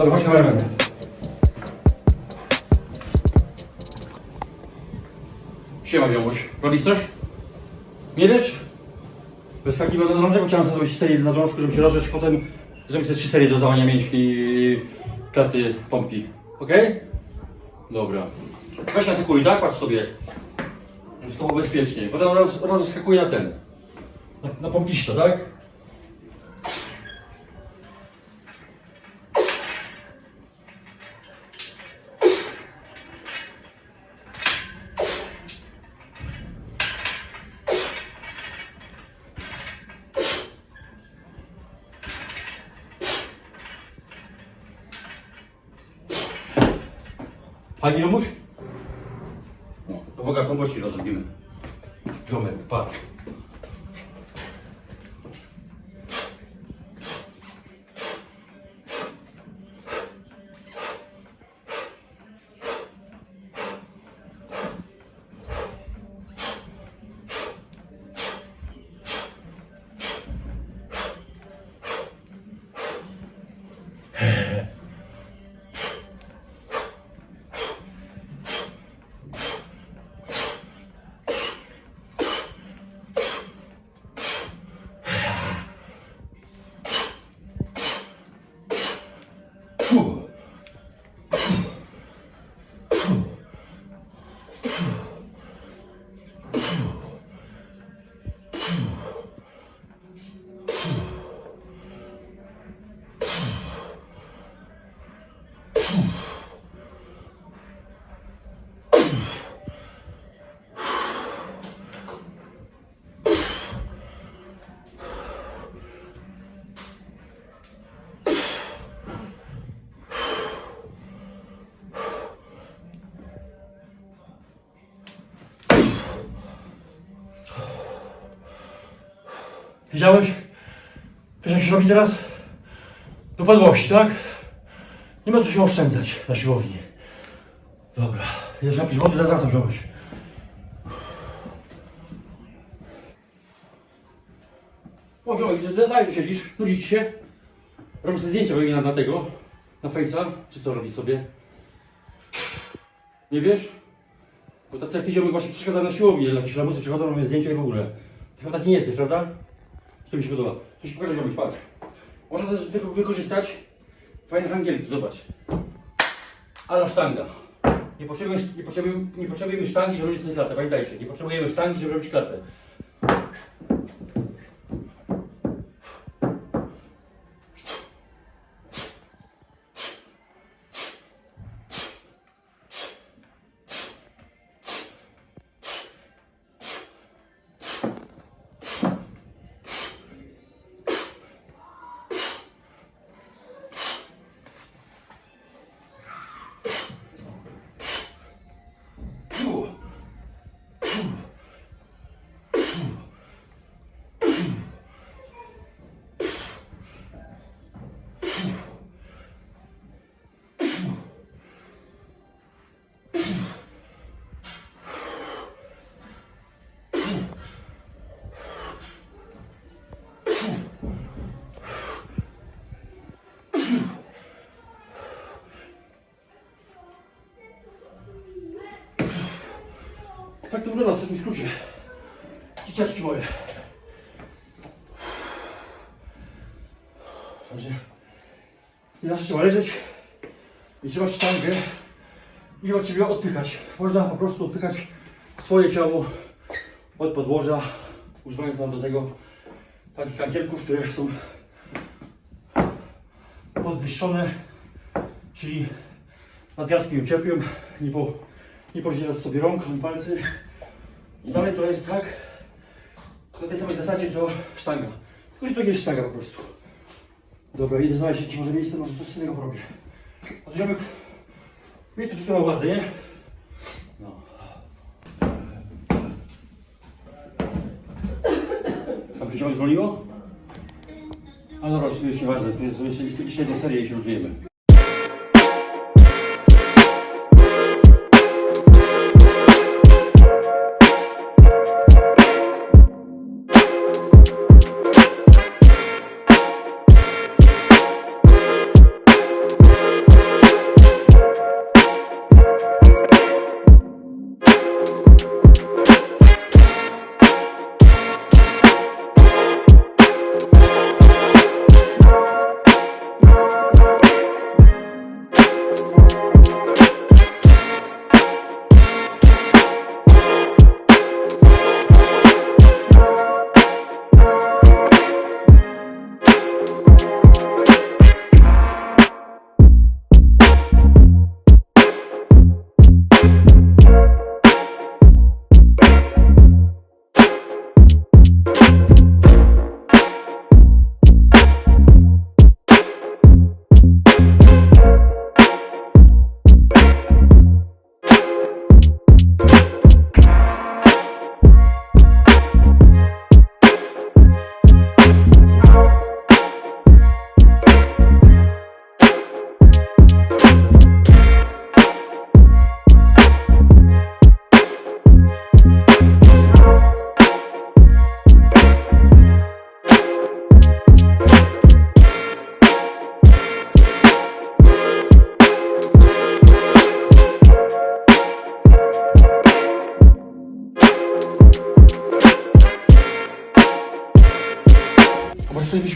Dobra, chodź kamerę. Siema, Wiomuś. Robisz coś? Nie wiesz? Bez takiego nadrążek chciałem sobie zrobić serię na drążku, żeby się rozrzeć, potem zrobić sobie trzy serie do załamania mięśni, klaty, pompki. Okej? Dobra. Weź nasykuj, tak? Patrz sobie. To było bezpiecznie. Potem roz, rozskakuj na ten. Na, na pompiszczo, tak? Pani Jomuś? No, to Boga pomości rozrobimy. Ziomek, patrz. Whew. Widziałeś? Wiesz jak się robi teraz? Do padłości, tak? Nie ma co się oszczędzać na siłowni. Dobra, jest napić wody, zaraz wracam, żołnierz. O, żołnierz, że tu siedzisz, nudzi ci się? Robisz sobie zdjęcia pewnie na, na tego, na Face'a, czy co robisz sobie? Nie wiesz? Bo tacy jak ty właśnie przeszkadza na siłowni, jakieś lamusy przychodzą, robią zdjęcia i w ogóle. Chyba taki nie jesteś, prawda? To mi się podoba. Się pokażę, robić, patrz. Można też tego wykorzystać. Fajne hangielki, zobacz. Ale sztanga. Nie potrzebujemy, nie, potrzebujemy, nie potrzebujemy sztangi, żeby robić klatę. Pamiętajcie, nie potrzebujemy sztangi, żeby robić klatę. Tak to wygląda w takim skrócie. Dzieciaczki moje. Także nie zawsze trzeba leżeć i trzeba sztangę i od siebie odpychać. Można po prostu odpychać swoje ciało od podłoża, używając nam do tego takich kankielków, które są podwyższone, czyli nadgarstka ją cierpią, nie, po, nie pożywasz sobie rąk ani palcy. I dalej to jest tak, na tej samej zasadzie co sztanga. Tylko, że to jest sztanga po prostu. Dobra, idę znaleźć jakieś może miejsce, może coś z tego porobię. To ziomek, to wszystko na uwadze, nie? Tam się ziomek zwolniło? A dobra, to już nieważne, to jest jeszcze, jeszcze jedną serię i się rozwijemy.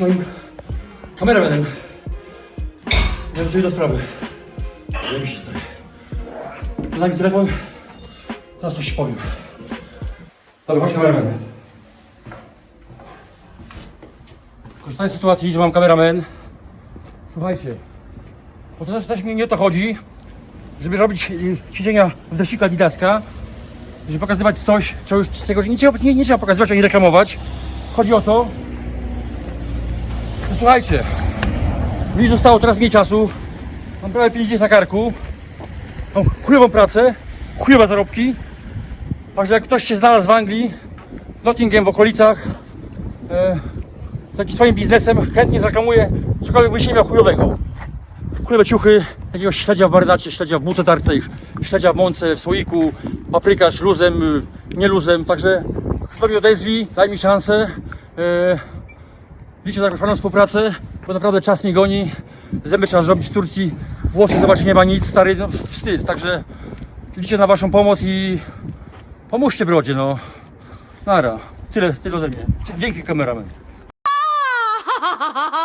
moim kameramanem. Ja sobie do sprawy. Zajmij się stary. Podaj mi telefon. Zaraz coś powiem. Dobra, chodź kameraman. Korzystając z sytuacji, że mam kameraman. Słuchajcie. Bo to też, też mi nie o to chodzi, żeby robić y, ćwiczenia wdosika Didaska, żeby pokazywać coś, co już, nie, nie, nie trzeba pokazywać ani reklamować. Chodzi o to, słuchajcie, mi zostało teraz mniej czasu, mam prawie 50 na karku, mam chujową pracę, chujowe zarobki, także jak ktoś się znalazł w Anglii, Nottingham w okolicach, e, z takim swoim biznesem, chętnie zreklamuję cokolwiek by się miał chujowego. Chujowe ciuchy, jakiegoś śledzia w marynacie, śledzia w buce tartej, śledzia w mące, w słoiku, paprykarz luzem, nie luzem, także kto mi odezwij, daj mi szansę. Yy, Liczę na Waszą współpracę, bo naprawdę czas nie goni. Zęby trzeba zrobić w Turcji. Włosy zobaczyć nie ma nic, stary, no wstyd. Także liczę na Waszą pomoc i pomóżcie brodzie, no. Nara. Tyle, tyle ode mnie. Dzięki kameramen.